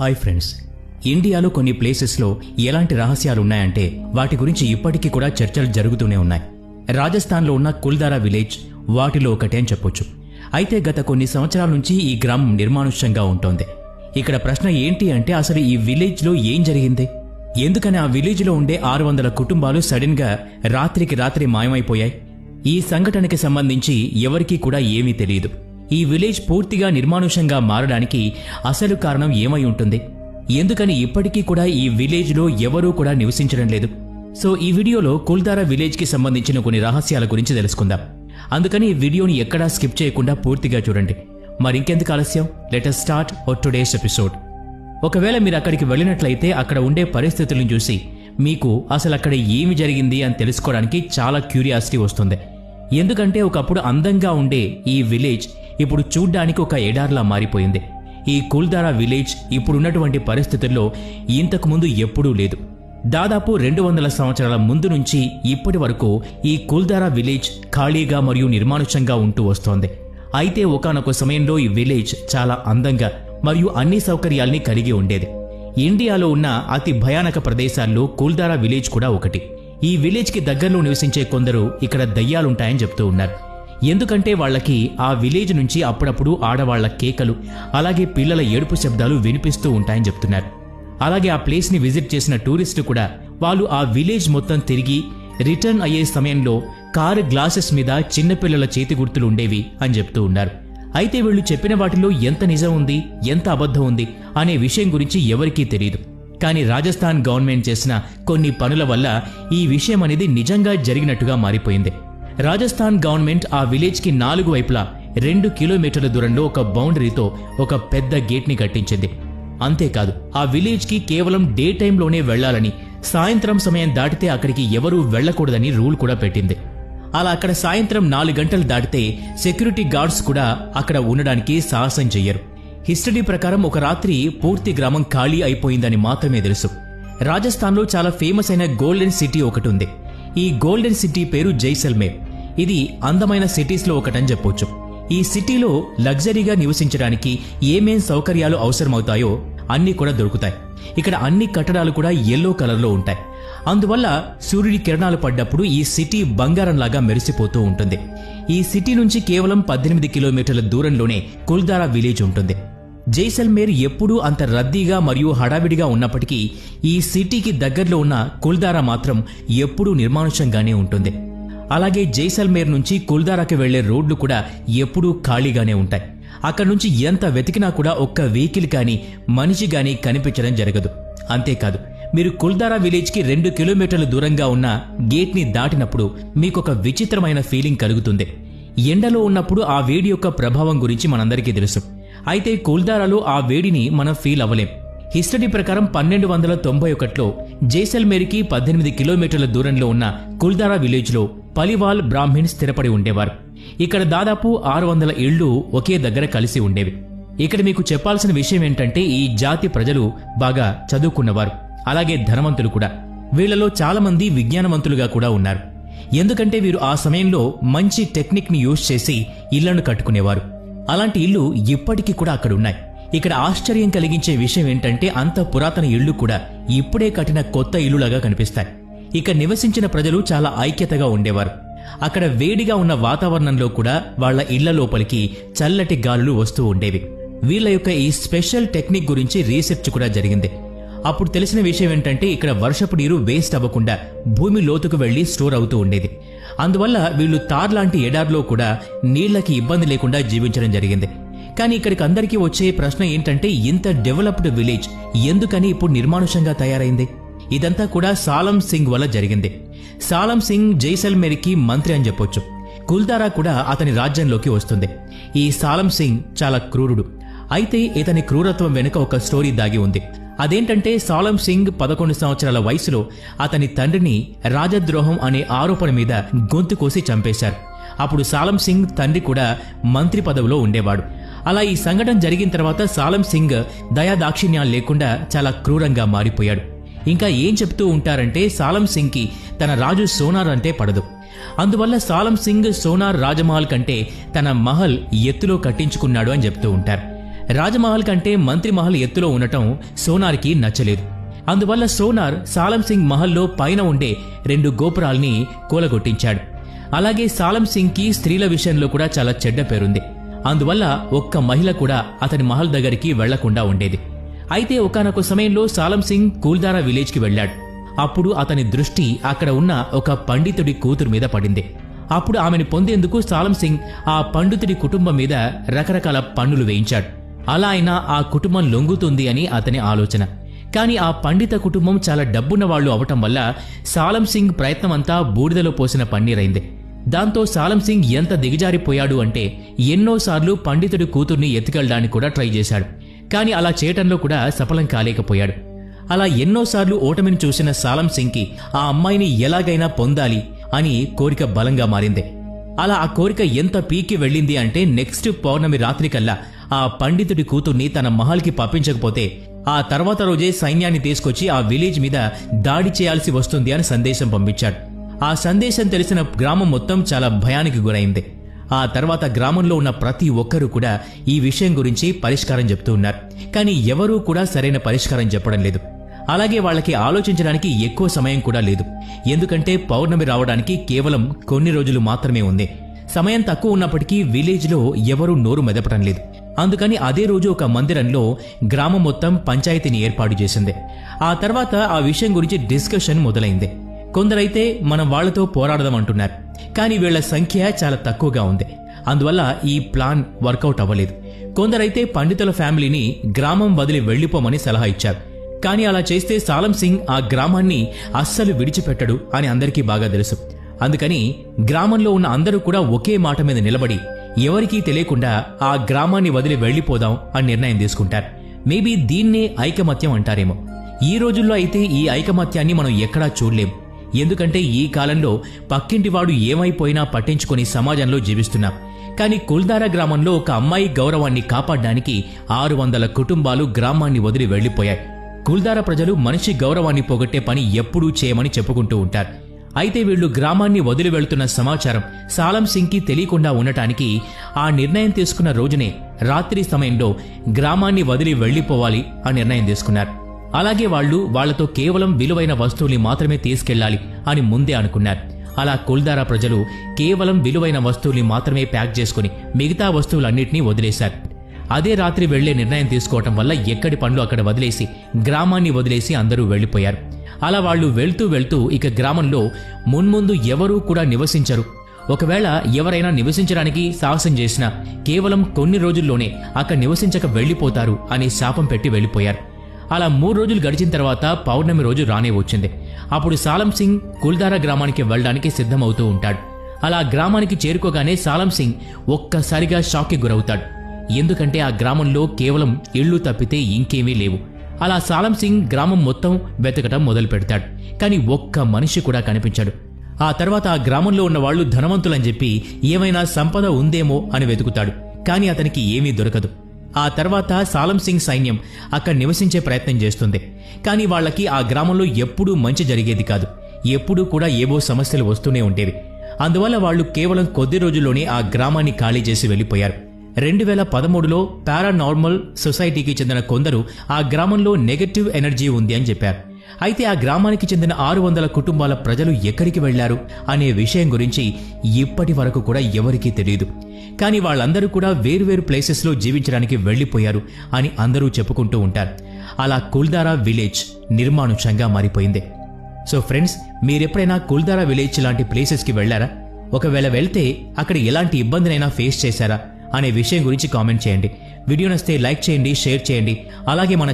Hi friends ఇండియాలో కొన్ని ప్లేసెస్లో ఎలాంటి రహస్యాలు ఉన్నాయంటే వాటి గురించి ఇప్పటికీ కూడా చర్చలు జరుగుతూనే ఉన్నాయి. రాజస్థాన్లో ఉన్న కుల్దారా విలేజ్ వాటిలో ఒకటే అని చెప్పొచ్చు. అయితే గత కొన్ని సంవత్సరాల నుంచి ఈ గ్రామం నిర్మానుష్యంగా ఉంటోంది. ఇక్కడ ప్రశ్న ఏంటి అంటే అసలు ఈ విలేజ్లో ఏం జరిగింది? ఎందుకని ఆ విలేజ్లో ఉండే ఆరు వందల కుటుంబాలు సడన్గా రాత్రికి రాత్రి మాయమైపోయాయి? ఈ సంఘటనకి సంబంధించి ఎవరికీ కూడా ఏమీ తెలియదు ఈ విలేజ్ పూర్తిగా నిర్మానుషంగా మారడానికి అసలు కారణం ఏమై ఉంటుంది? ఎందుకని ఇప్పటికీ కూడా ఈ విలేజ్లో ఎవరూ కూడా నివసించడం లేదు? సో ఈ వీడియోలో కుల్దారా విలేజ్కి సంబంధించిన కొన్ని రహస్యాల గురించి తెలుసుకుందాం. అందుకని ఈ వీడియోని ఎక్కడా స్కిప్ చేయకుండా పూర్తిగా చూడండి. మరి ఇంకెందుకు ఆలస్యం? Letter start oh today's episode ఒకవేళ మీరు అక్కడికి వెళ్ళినట్లయితే అక్కడ ఉండే పరిస్థితులను చూసి మీకు అసలు అక్కడ ఏమి జరిగింది అని తెలుసుకోవడానికి చాలా క్యూరియాసిటీ వస్తుంది. ఎందుకంటే ఒకప్పుడు అందంగా ఉండే ఈ విలేజ్ ఇప్పుడు చూడ్డానికి ఒక ఎడార్లా మారిపోయింది. ఈ కుల్దారా విలేజ్ ఇప్పుడున్నటువంటి పరిస్థితుల్లో ఇంతకుముందు ఎప్పుడూ లేదు. దాదాపు రెండు వందల సంవత్సరాల ముందు నుంచి ఇప్పటి వరకు ఈ కుల్దారా విలేజ్ ఖాళీగా మరియు నిర్మానుషంగా ఉంటూ వస్తోంది. అయితే ఒకానొక సమయంలో ఈ విలేజ్ చాలా అందంగా మరియు అన్ని సౌకర్యాల్ని కలిగి ఉండేది. ఇండియాలో ఉన్న అతి భయానక ప్రదేశాల్లో కుల్దారా విలేజ్ కూడా ఒకటి. ఈ విలేజ్కి దగ్గరలో నివసించే కొందరు ఇక్కడ దయ్యాలుంటాయని చెప్తూ ఉన్నారు. ఎందుకంటే వాళ్ళకి ఆ విలేజ్ నుంచి అప్పుడప్పుడు ఆడవాళ్ళ కేకలు అలాగే పిల్లల ఏడుపు శబ్దాలు వినిపిస్తూ ఉంటాయని చెప్తున్నారు. అలాగే ఆ ప్లేస్ని విజిట్ చేసిన టూరిస్టు కూడా వాళ్ళు ఆ విలేజ్ మొత్తం తిరిగి రిటర్న్ అయ్యే సమయంలో కారు గ్లాసెస్ మీద చిన్నపిల్లల చేతి గుర్తులు ఉండేవి అని చెప్తూ ఉన్నారు. అయితే వీళ్ళు చెప్పిన వాటిలో ఎంత నిజం ఉంది ఎంత అబద్ధం ఉంది అనే విషయం గురించి ఎవరికీ తెలియదు కానీ రాజస్థాన్ గవర్నమెంట్ చేసిన కొన్ని పనుల వల్ల ఈ విషయం అనేది నిజంగా జరిగినట్టుగా మారిపోయింది. రాజస్థాన్ గవర్నమెంట్ ఆ విలేజ్కి నాలుగు వైపులా రెండు కిలోమీటర్ల దూరంలో ఒక బౌండరీతో ఒక పెద్ద గేట్ని కట్టించింది. అంతేకాదు ఆ విలేజ్కి కేవలం డే టైంలోనే వెళ్ళాలని సాయంత్రం సమయం దాటితే అక్కడికి ఎవరూ వెళ్ళకూడదని రూల్ కూడా పెట్టింది. అలా అక్కడ సాయంత్రం నాలుగు గంటలు దాటితే సెక్యూరిటీ గార్డ్స్ కూడా అక్కడ ఉండడానికి సాహసం చెయ్యరు. హిస్టరీ ప్రకారం ఒక రాత్రి పూర్తి గ్రామం ఖాళీ అయిపోయిందని మాత్రమే తెలుసు. రాజస్థాన్లో చాలా ఫేమస్ అయిన గోల్డెన్ సిటీ ఒకటి ఉంది. ఈ గోల్డెన్ సిటీ పేరు జైసల్మేర్. ఇది అందమైన సిటీస్లో ఒకటని చెప్పొచ్చు. ఈ సిటీలో లగ్జరీగా నివసించడానికి ఏమేం సౌకర్యాలు అవసరమవుతాయో అన్నీ కూడా దొరుకుతాయి. ఇక్కడ అన్ని కట్టడాలు కూడా ఎల్లో కలర్లో ఉంటాయి. అందువల్ల సూర్యుడి కిరణాలు పడ్డప్పుడు ఈ సిటీ బంగారంలాగా మెరిసిపోతూ ఉంటుంది. ఈ సిటీ నుంచి కేవలం పద్దెనిమిది కిలోమీటర్ల దూరంలోనే కుల్దారా విలేజ్ ఉంటుంది. జైసల్మేర్ ఎప్పుడూ అంత రద్దీగా మరియు హడావిడిగా ఉన్నప్పటికీ ఈ సిటీకి దగ్గరలో ఉన్న కుల్దారా మాత్రం ఎప్పుడూ నిర్మానుషంగానే ఉంటుంది. అలాగే జైసల్మేర్ నుంచి కుల్దారాకి వెళ్ళే రోడ్లు కూడా ఎప్పుడూ ఖాళీగానే ఉంటాయి. అక్కడ నుంచి ఎంత వెతికినా కూడా ఒక్క వెహికల్ కానీ మనిషి కానీ కనిపించడం జరగదు. అంతేకాదు మీరు కుల్దారా విలేజ్కి రెండు కిలోమీటర్ల దూరంగా ఉన్న గేట్ని దాటినప్పుడు మీకు ఒక విచిత్రమైన ఫీలింగ్ కలుగుతుంది. ఎండలో ఉన్నప్పుడు ఆ వేడి యొక్క ప్రభావం గురించి మనందరికీ తెలుసు. అయితే కుల్దారాలో ఆ వేడిని మనం ఫీల్ అవ్వలేం. హిస్టరీ ప్రకారం పన్నెండు వందల తొంభై ఒకటిలో జైసల్మేర్కి పద్దెనిమిది కిలోమీటర్ల దూరంలో ఉన్న కుల్దారా విలేజ్లో పలివాల్ బ్రాహ్మిణ్ స్థిరపడి ఉండేవారు. ఇక్కడ దాదాపు ఆరు వందల ఇళ్ళు ఒకే దగ్గర కలిసి ఉండేవి. ఇక్కడ మీకు చెప్పాల్సిన విషయం ఏంటంటే ఈ జాతి ప్రజలు బాగా చదువుకున్నవారు. అలాగే ధనవంతులు కూడా. వీళ్ళలో చాలామంది విజ్ఞానవంతులుగా కూడా ఉన్నారు. ఎందుకంటే వీరు ఆ సమయంలో మంచి టెక్నిక్ని యూజ్ చేసి ఇళ్ళను కట్టుకునేవారు. అలాంటి ఇల్లు ఇప్పటికీ కూడా అక్కడ ఉన్నాయి. ఇక్కడ ఆశ్చర్యం కలిగించే విషయం ఏంటంటే అంత పురాతన ఇళ్ళు కూడా ఇప్పుడే కట్టిన కొత్త ఇల్లులాగా కనిపిస్తాయి. ఇక్కడ నివసించిన ప్రజలు చాలా ఐక్యతగా ఉండేవారు. అక్కడ వేడిగా ఉన్న వాతావరణంలో కూడా వాళ్ళ ఇళ్ళ లోపలికి చల్లటి గాలులు వస్తూ ఉండేవి. వీళ్ళ యొక్క ఈ స్పెషల్ టెక్నిక్ గురించి రీసెర్చ్ కూడా జరిగింది. అప్పుడు తెలిసిన విషయం ఏంటంటే ఇక్కడ వర్షపు నీరు వేస్ట్ అవ్వకుండా భూమి లోతుకు వెళ్ళి స్టోర్ అవుతూ ఉండేది. అందువల్ల వీళ్ళు తార్ లాంటి ఎడార్లో కూడా నీళ్ళకి ఇబ్బంది లేకుండా జీవించడం జరిగింది. కానీ ఇక్కడికి అందరికీ వచ్చే ప్రశ్న ఏంటంటే ఇంత డెవలప్డ్ విలేజ్ ఎందుకని ఇప్పుడు నిర్మానుషంగా తయారైంది? ఇదంతా కూడా సాలం సింగ్ వల్ల జరిగింది. సాలం సింగ్ జైసల్మేర్కి మంత్రి అని చెప్పొచ్చు. కుల్దారా కూడా అతని రాజ్యంలోకి వస్తుంది. ఈ సాలం సింగ్ చాలా క్రూరుడు. అయితే ఇతని క్రూరత్వం వెనుక ఒక స్టోరీ దాగి ఉంది. అదేంటంటే సాలం సింగ్ పదకొండు సంవత్సరాల వయసులో అతని తండ్రిని రాజద్రోహం అనే ఆరోపణ మీద గొంతు కోసి చంపేశారు. అప్పుడు సాలం సింగ్ తండ్రి కూడా మంత్రి పదవిలో ఉండేవాడు. అలా ఈ సంఘటన జరిగిన తర్వాత సాలం సింగ్ దయాదాక్షిణ్యాలు లేకుండా చాలా క్రూరంగా మారిపోయాడు. ఇంకా ఏం చెప్తూ ఉంటారంటే సాలం సింగ్కి తన రాజు సోనార్ అంటే పడదు. అందువల్ల సాలం సింగ్ సోనార్ రాజమహల్ కంటే తన మహల్ ఎత్తులో కట్టించుకున్నాడు అని చెప్తూ ఉంటారు. రాజమహల్ కంటే మంత్రి మహల్ ఎత్తులో ఉండటం సోనార్కి నచ్చలేదు. అందువల్ల సోనార్ సాలం సింగ్ మహల్లో పైన ఉండే రెండు గోపురాల్ని కూలగొట్టించాడు. అలాగే సాలం సింగ్కి స్త్రీల విషయంలో కూడా చాలా చెడ్డ పేరుంది. అందువల్ల ఒక్క మహిళ కూడా అతని మహల్ దగ్గరికి వెళ్ళకుండా ఉండేది. అయితే ఒకానొక సమయంలో సాలం సింగ్ కూల్దారా విలేజ్కి వెళ్ళాడు. అప్పుడు అతని దృష్టి అక్కడ ఉన్న ఒక పండితుడి కూతురు మీద పడింది. అప్పుడు ఆమెను పొందేందుకు సాలం సింగ్ ఆ పండితుడి కుటుంబం మీద రకరకాల పన్నులు వేయించాడు. అలా అయినా ఆ కుటుంబం లొంగుతుంది అని అతని ఆలోచన. కానీ ఆ పండిత కుటుంబం చాలా డబ్బున్న వాళ్ళు అవటం వల్ల సాలం సింగ్ ప్రయత్నమంతా బూడిదలో పోసిన పన్నీరైంది. దాంతో సాలం సింగ్ ఎంత దిగజారిపోయాడు అంటే ఎన్నోసార్లు పండితుడి కూతుర్ని ఎత్తుకెళ్ళడానికి కూడా ట్రై చేశాడు. కానీ అలా చేయటంలో కూడా సఫలం కాలేకపోయాడు. అలా ఎన్నోసార్లు ఓటమిని చూసిన సాలం సింగ్కి ఆ అమ్మాయిని ఎలాగైనా పొందాలి అని కోరిక బలంగా మారింది. అలా ఆ కోరిక ఎంత పీకి వెళ్ళింది అంటే నెక్స్ట్ పౌర్ణమి రాత్రికల్లా ఆ పండితుడి కూతుర్ని తన మహల్కి పంపించకపోతే ఆ తర్వాత రోజే సైన్యాన్ని తీసుకొచ్చి ఆ విలేజ్ మీద దాడి చేయాల్సి వస్తుంది అని సందేశం పంపించాడు. ఆ సందేశం తెలిసిన గ్రామం మొత్తం చాలా భయానికి గురైంది. ఆ తర్వాత గ్రామంలో ఉన్న ప్రతి ఒక్కరూ కూడా ఈ విషయం గురించి పరిష్కారం చెప్తూ ఉన్నారు. కానీ ఎవరూ కూడా సరైన పరిష్కారం చెప్పడం లేదు. అలాగే వాళ్ళకి ఆలోచించడానికి ఎక్కువ సమయం కూడా లేదు. ఎందుకంటే పౌర్ణమి రావడానికి కేవలం కొన్ని రోజులు మాత్రమే ఉంది. సమయం తక్కువ ఉన్నప్పటికీ విలేజ్లో ఎవరూ నోరు మెదపడం లేదు. అందుకని అదే రోజు ఒక మందిరంలో గ్రామం మొత్తం పంచాయతీని ఏర్పాటు చేసింది. ఆ తర్వాత ఆ విషయం గురించి డిస్కషన్ మొదలైంది. కొందరైతే మనం వాళ్ళతో పోరాడదాం అంటున్నారు. కానీ వీళ్ళ సంఖ్య చాలా తక్కువగా ఉంది. అందువల్ల ఈ ప్లాన్ వర్కౌట్ అవ్వలేదు. కొందరైతే పండితుల ఫ్యామిలీని గ్రామం వదిలి వెళ్ళిపోమని సలహా ఇచ్చారు. కానీ అలా చేస్తే సాలం సింగ్ ఆ గ్రామాన్ని అస్సలు విడిచిపెట్టడు అని అందరికీ బాగా తెలుసు. అందుకని గ్రామంలో ఉన్న అందరూ కూడా ఒకే మాట మీద నిలబడి ఎవరికీ తెలియకుండా ఆ గ్రామాన్ని వదిలి వెళ్ళిపోదాం అని నిర్ణయం తీసుకుంటారు. మేబీ దీన్నే ఐకమత్యం అంటారేమో. ఈ రోజుల్లో అయితే ఈ ఐకమత్యాన్ని మనం ఎక్కడా చూడలేం. ఎందుకంటే ఈ కాలంలో పక్కింటివాడు ఏమైపోయినా పట్టించుకొని సమాజంలో జీవిస్తున్నాం. కానీ కుల్దారా గ్రామంలో ఒక అమ్మాయి గౌరవాన్ని కాపాడడానికి ఆరు వందల కుటుంబాలు గ్రామాన్ని వదిలి వెళ్ళిపోయాయి కుల్దారా ప్రజలు మనిషి గౌరవాన్ని పోగొట్టే పని ఎప్పుడూ చేయమని చెప్పుకుంటూ ఉంటారు. అయితే వీళ్ళు గ్రామాన్ని వదిలి వెళ్తున్న సమాచారం సాలం సింగ్కి తెలియకుండా ఉండటానికి ఆ నిర్ణయం తీసుకున్న రోజునే రాత్రి సమయంలో గ్రామాన్ని వదిలి వెళ్ళిపోవాలి ఆ నిర్ణయం తీసుకున్నారు. అలాగే వాళ్ళు వాళ్ళతో కేవలం విలువైన వస్తువుల్ని మాత్రమే తీసుకెళ్ళాలి అని ముందే అనుకున్నారు. అలా కుల్దారా ప్రజలు కేవలం విలువైన వస్తువుల్ని మాత్రమే ప్యాక్ చేసుకుని మిగతా వస్తువులన్నింటినీ వదిలేశారు. అదే రాత్రి వెళ్ళే నిర్ణయం తీసుకోవటం వల్ల ఎక్కడి పనులు అక్కడ వదిలేసి గ్రామాన్ని వదిలేసి అందరూ వెళ్ళిపోయారు అలా వాళ్ళు వెళ్తూ వెళ్తూ ఇక గ్రామంలో మున్ముందు ఎవరూ కూడా నివసించరు. ఒకవేళ ఎవరైనా నివసించడానికి సాహసం చేసినా కేవలం కొన్ని రోజుల్లోనే అక్కడ నివసించక వెళ్ళిపోతారు అని శాపం పెట్టి వెళ్ళిపోయారు అలా మూడు రోజులు గడిచిన తర్వాత పౌర్ణమి రోజు రానే వచ్చింది. అప్పుడు సాలం సింగ్ కుల్దారా గ్రామానికి వెళ్ళడానికి సిద్ధమవుతూ ఉంటాడు. అలా గ్రామానికి చేరుకోగానే సాలం సింగ్ ఒక్కసారిగా షాక్కి గురవుతాడు. ఎందుకంటే ఆ గ్రామంలో కేవలం ఇళ్ళు తప్పితే ఇంకేమీ లేవు. అలా సాలం సింగ్ గ్రామం మొత్తం వెతకటం మొదలు పెడతాడు కానీ ఒక్క మనిషి కూడా కనిపించాడు. ఆ తర్వాత ఆ గ్రామంలో ఉన్న వాళ్ళు ధనవంతులని చెప్పి ఏమైనా సంపద ఉందేమో అని వెతుకుతాడు. కానీ అతనికి ఏమీ దొరకదు. ఆ తర్వాత సాలం సింగ్ సైన్యం అక్కడ నివసించే ప్రయత్నం చేస్తుంది. కానీ వాళ్ళకి ఆ గ్రామంలో ఎప్పుడూ మంచి జరిగేది కాదు. ఎప్పుడూ కూడా ఏవో సమస్యలు వస్తూనే ఉండేవి. అందువల్ల వాళ్ళు కేవలం కొద్ది రోజుల్లోనే ఆ గ్రామాన్ని ఖాళీ చేసి వెళ్ళిపోయారు. రెండు వేల పదమూడులో పారానార్మల్ సొసైటీకి చెందిన కొందరు ఆ గ్రామంలో నెగటివ్ ఎనర్జీ ఉంది అని చెప్పారు. అయితే ఆ గ్రామానికి చెందిన ఆరు వందల కుటుంబాల ప్రజలు ఎక్కడికి వెళ్ళారు అనే విషయం గురించి ఇప్పటి వరకు కూడా ఎవరికీ తెలియదు. కానీ వాళ్ళందరూ కూడా వేరువేరు ప్లేసెస్లో జీవించడానికి వెళ్ళిపోయారు అని అందరూ చెప్పుకుంటూ ఉంటారు. అలా కుల్దారా విలేజ్ నిర్మానుషంగా మారిపోయింది. సో ఫ్రెండ్స్ మీరెప్పుడైనా కుల్దారా విలేజ్ లాంటి ప్లేసెస్కి వెళ్ళారా ఒకవేళ వెళ్తే అక్కడ ఎలాంటి ఇబ్బందినైనా ఫేస్ చేశారా? అనే విషయం గురించి కామెంట్ చేయండి. వీడియో నస్తే లైక్ చేయండి షేర్ చేయండి. అలాగే మన